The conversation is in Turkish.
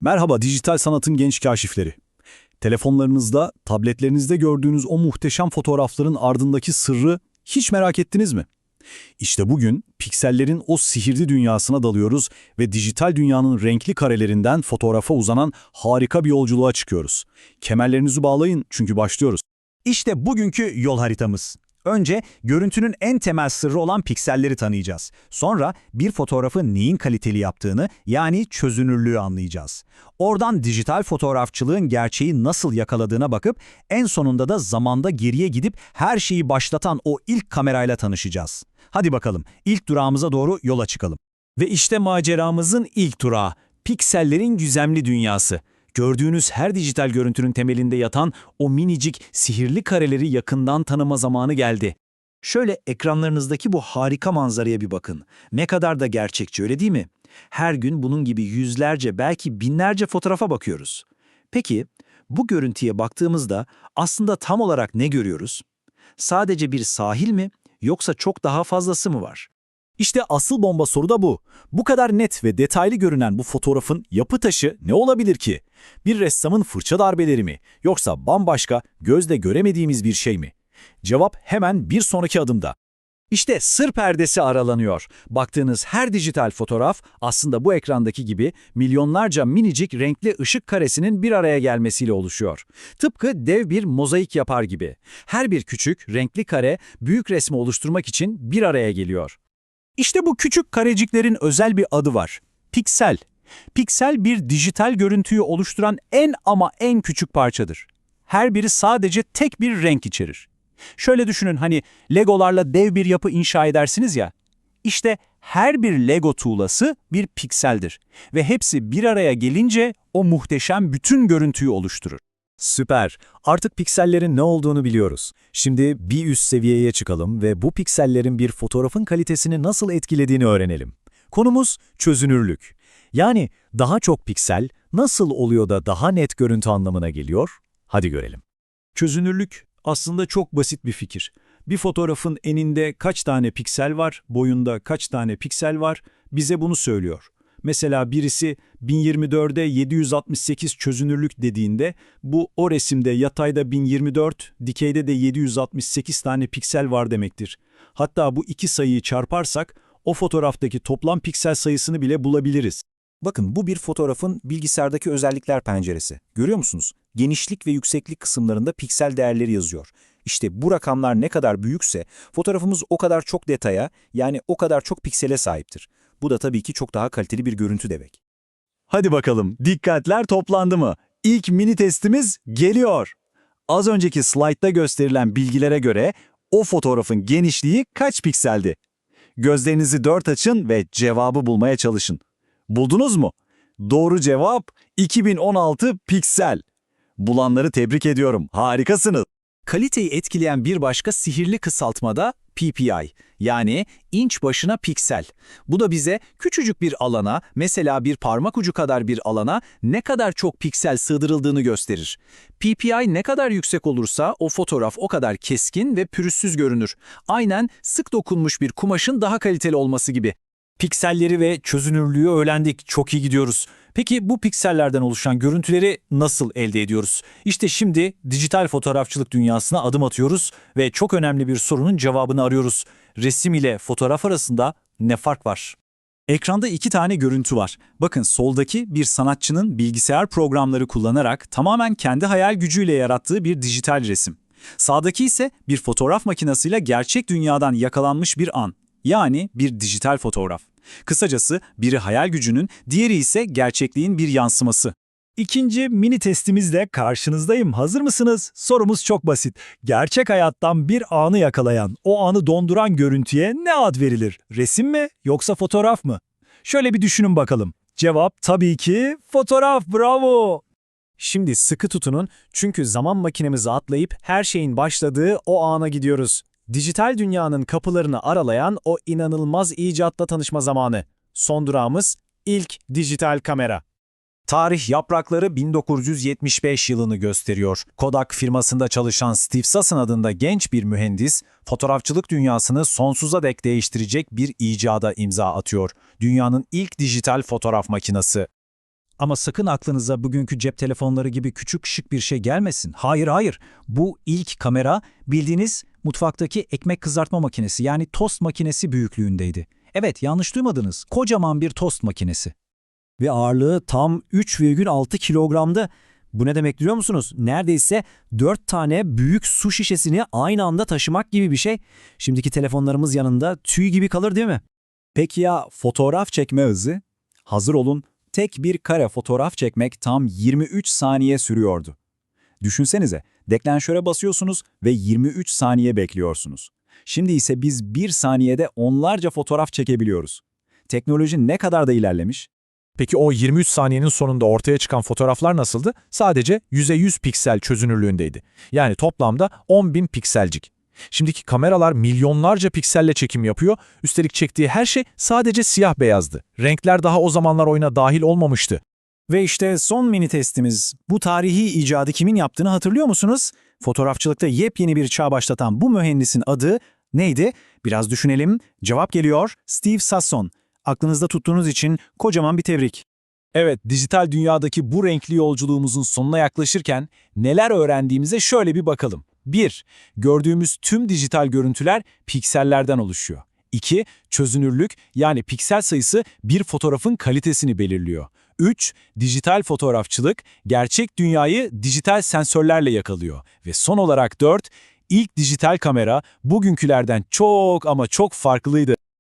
Merhaba dijital sanatın genç kaşifleri. Telefonlarınızda, tabletlerinizde gördüğünüz o muhteşem fotoğrafların ardındaki sırrı hiç merak ettiniz mi? İşte bugün piksellerin o sihirli dünyasına dalıyoruz ve dijital dünyanın renkli karelerinden fotoğrafa uzanan harika bir yolculuğa çıkıyoruz. Kemerlerinizi bağlayın çünkü başlıyoruz. İşte bugünkü yol haritamız. Önce görüntünün en temel sırrı olan pikselleri tanıyacağız. Sonra bir fotoğrafı neyin kaliteli yaptığını yani çözünürlüğü anlayacağız. Oradan dijital fotoğrafçılığın gerçeği nasıl yakaladığına bakıp en sonunda da zamanda geriye gidip her şeyi başlatan o ilk kamerayla tanışacağız. Hadi bakalım ilk durağımıza doğru yola çıkalım. Ve işte maceramızın ilk durağı, piksellerin gizemli dünyası. Gördüğünüz her dijital görüntünün temelinde yatan o minicik, sihirli kareleri yakından tanıma zamanı geldi. Şöyle ekranlarınızdaki bu harika manzaraya bir bakın. Ne kadar da gerçekçi öyle değil mi? Her gün bunun gibi yüzlerce belki binlerce fotoğrafa bakıyoruz. Peki bu görüntüye baktığımızda aslında tam olarak ne görüyoruz? Sadece bir sahil mi yoksa çok daha fazlası mı var? İşte asıl bomba soru da bu. Bu kadar net ve detaylı görünen bu fotoğrafın yapı taşı ne olabilir ki? Bir ressamın fırça darbeleri mi? Yoksa bambaşka, gözle göremediğimiz bir şey mi? Cevap hemen bir sonraki adımda. İşte sır perdesi aralanıyor. Baktığınız her dijital fotoğraf aslında bu ekrandaki gibi milyonlarca minicik renkli ışık karesinin bir araya gelmesiyle oluşuyor. Tıpkı dev bir mozaik yapar gibi. Her bir küçük, renkli kare büyük resmi oluşturmak için bir araya geliyor. İşte bu küçük kareciklerin özel bir adı var. Piksel. Piksel bir dijital görüntüyü oluşturan en ama en küçük parçadır. Her biri sadece tek bir renk içerir. Şöyle düşünün hani legolarla dev bir yapı inşa edersiniz ya. İşte her bir lego tuğlası bir pikseldir ve hepsi bir araya gelince o muhteşem bütün görüntüyü oluşturur. Süper. Artık piksellerin ne olduğunu biliyoruz. Şimdi bir üst seviyeye çıkalım ve bu piksellerin bir fotoğrafın kalitesini nasıl etkilediğini öğrenelim. Konumuz çözünürlük. Yani daha çok piksel nasıl oluyor da daha net görüntü anlamına geliyor? Hadi görelim. Çözünürlük aslında çok basit bir fikir. Bir fotoğrafın eninde kaç tane piksel var, boyunda kaç tane piksel var bize bunu söylüyor. Mesela birisi 1024'e 768 çözünürlük dediğinde bu o resimde yatayda 1024, dikeyde de 768 tane piksel var demektir. Hatta bu iki sayıyı çarparsak o fotoğraftaki toplam piksel sayısını bile bulabiliriz. Bakın bu bir fotoğrafın bilgisayardaki özellikler penceresi. Görüyor musunuz? Genişlik ve yükseklik kısımlarında piksel değerleri yazıyor. İşte bu rakamlar ne kadar büyükse fotoğrafımız o kadar çok detaya yani o kadar çok piksele sahiptir. Bu da tabii ki çok daha kaliteli bir görüntü demek. Hadi bakalım, dikkatler toplandı mı? İlk mini testimiz geliyor. Az önceki slaytta gösterilen bilgilere göre o fotoğrafın genişliği kaç pikseldi? Gözlerinizi dört açın ve cevabı bulmaya çalışın. Buldunuz mu? Doğru cevap 2016 piksel. Bulanları tebrik ediyorum. Harikasınız. Kaliteyi etkileyen bir başka sihirli kısaltma da PPI yani inç başına piksel. Bu da bize küçücük bir alana, mesela bir parmak ucu kadar bir alana ne kadar çok piksel sığdırıldığını gösterir. PPI ne kadar yüksek olursa o fotoğraf o kadar keskin ve pürüzsüz görünür. Aynen sık dokunmuş bir kumaşın daha kaliteli olması gibi. Pikselleri ve çözünürlüğü öğrendik. Çok iyi gidiyoruz. Peki bu piksellerden oluşan görüntüleri nasıl elde ediyoruz? İşte şimdi dijital fotoğrafçılık dünyasına adım atıyoruz ve çok önemli bir sorunun cevabını arıyoruz. Resim ile fotoğraf arasında ne fark var? Ekranda iki tane görüntü var. Bakın soldaki bir sanatçının bilgisayar programları kullanarak tamamen kendi hayal gücüyle yarattığı bir dijital resim. Sağdaki ise bir fotoğraf makinesiyle gerçek dünyadan yakalanmış bir an. Yani bir dijital fotoğraf. Kısacası biri hayal gücünün, diğeri ise gerçekliğin bir yansıması. İkinci mini testimizle karşınızdayım. Hazır mısınız? Sorumuz çok basit. Gerçek hayattan bir anı yakalayan, o anı donduran görüntüye ne ad verilir? Resim mi yoksa fotoğraf mı? Şöyle bir düşünün bakalım. Cevap tabii ki fotoğraf. Bravo. Şimdi sıkı tutunun çünkü zaman makinemizi atlayıp her şeyin başladığı o ana gidiyoruz. Dijital dünyanın kapılarını aralayan o inanılmaz icatla tanışma zamanı. Son durağımız ilk dijital kamera. Tarih yaprakları 1975 yılını gösteriyor. Kodak firmasında çalışan Steve Sasson adında genç bir mühendis, fotoğrafçılık dünyasını sonsuza dek değiştirecek bir icada imza atıyor. Dünyanın ilk dijital fotoğraf makinesi. Ama sakın aklınıza bugünkü cep telefonları gibi küçük şık bir şey gelmesin. Hayır hayır. Bu ilk kamera bildiğiniz mutfaktaki ekmek kızartma makinesi yani tost makinesi büyüklüğündeydi. Evet yanlış duymadınız. Kocaman bir tost makinesi. Ve ağırlığı tam 3,6 kilogramdı. Bu ne demek biliyor musunuz? Neredeyse 4 tane büyük su şişesini aynı anda taşımak gibi bir şey. Şimdiki telefonlarımız yanında tüy gibi kalır değil mi? Peki ya fotoğraf çekme hızı? Hazır olun, tek bir kare fotoğraf çekmek tam 23 saniye sürüyordu. Düşünsenize, deklanşöre basıyorsunuz ve 23 saniye bekliyorsunuz. Şimdi ise biz bir saniyede onlarca fotoğraf çekebiliyoruz. Teknoloji ne kadar da ilerlemiş? Peki o 23 saniyenin sonunda ortaya çıkan fotoğraflar nasıldı? Sadece yüze 100 piksel çözünürlüğündeydi. Yani toplamda 10.000 pikselcik. Şimdiki kameralar milyonlarca pikselle çekim yapıyor, üstelik çektiği her şey sadece siyah beyazdı. Renkler daha o zamanlar oyuna dahil olmamıştı. Ve işte son mini testimiz. Bu tarihi icadı kimin yaptığını hatırlıyor musunuz? Fotoğrafçılıkta yepyeni bir çağ başlatan bu mühendisin adı neydi? Biraz düşünelim. Cevap geliyor. Steve Sasson. Aklınızda tuttuğunuz için kocaman bir tebrik. Evet, dijital dünyadaki bu renkli yolculuğumuzun sonuna yaklaşırken neler öğrendiğimize şöyle bir bakalım. 1. Gördüğümüz tüm dijital görüntüler piksellerden oluşuyor. 2. Çözünürlük yani piksel sayısı bir fotoğrafın kalitesini belirliyor. 3. Dijital fotoğrafçılık gerçek dünyayı dijital sensörlerle yakalıyor. Ve son olarak 4. İlk dijital kamera bugünkülerden çok ama çok farklıydı.